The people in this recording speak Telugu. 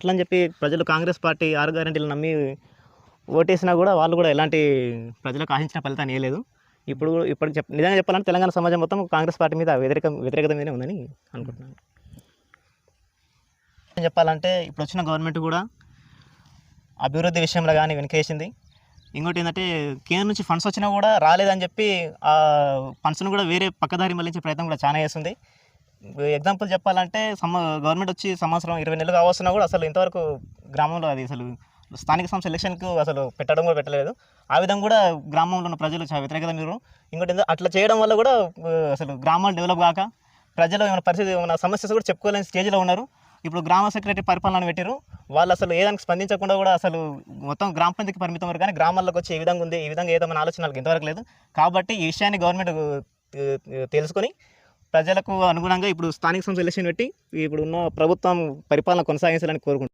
అట్లని చెప్పి ప్రజలు కాంగ్రెస్ పార్టీ ఆరు గ్యారెంటీలు నమ్మి ఓటేసినా కూడా వాళ్ళు కూడా ఎలాంటి ప్రజలకు ఆశించిన ఫలితాన్ని ఇవ్వలేదు ఇప్పుడు ఇప్పుడు చెప్ నిజంగా చెప్పాలంటే తెలంగాణ సమాజం మొత్తం కాంగ్రెస్ పార్టీ మీద వ్యతిరేక వ్యతిరేకత మీదనే ఉందని అనుకుంటున్నాను. చెప్పాలంటే ఇప్పుడు వచ్చిన గవర్నమెంట్ కూడా అభివృద్ధి విషయంలో కానీ వెనకేసింది. ఇంకోటి ఏంటంటే కేంద్రం నుంచి ఫండ్స్ వచ్చినా కూడా రాలేదని చెప్పి ఆ ఫండ్స్ను కూడా వేరే పక్కదారి మళ్ళించే ప్రయత్నం కూడా చాలా చేస్తుంది. ఎగ్జాంపుల్ చెప్పాలంటే సమ గవర్నమెంట్ వచ్చి సంవత్సరం ఇరవై నెలలు కావాల్సినా కూడా అసలు ఇంతవరకు గ్రామంలో అది అసలు స్థానిక సంస్థ ఎలక్షన్కు అసలు పెట్టడం కూడా పెట్టలేదు. ఆ విధంగా కూడా గ్రామంలో ఉన్న ప్రజలు చాలా వ్యతిరేకత మీరు ఇంకోటి ఏందో అట్లా చేయడం వల్ల కూడా అసలు గ్రామాలు డెవలప్ కాక ప్రజలు ఏమైనా పరిస్థితి ఏమైనా సమస్యలు కూడా చెప్పుకోలేని స్టేజ్లో ఉన్నారు. ఇప్పుడు గ్రామ సెక్రటరీ పరిపాలన పెట్టారు. వాళ్ళు అసలు ఏదానికి స్పందించకుండా కూడా అసలు మొత్తం గ్రామ పంచాయతీకి పరిమితం వరకు కానీ గ్రామాల్లోకి వచ్చి ఏ విధంగా ఉంది ఈ విధంగా ఏదో మన ఆలోచన వాళ్ళకి ఇంతవరకు లేదు. కాబట్టి ఈ విషయాన్ని గవర్నమెంట్ తెలుసుకొని ప్రజలకు అనుగుణంగా ఇప్పుడు స్థానిక సంస్థ ఎలక్షన్ పెట్టి ఇప్పుడు ఉన్న ప్రభుత్వం పరిపాలన కొనసాగించాలని కోరుకుంటున్నాను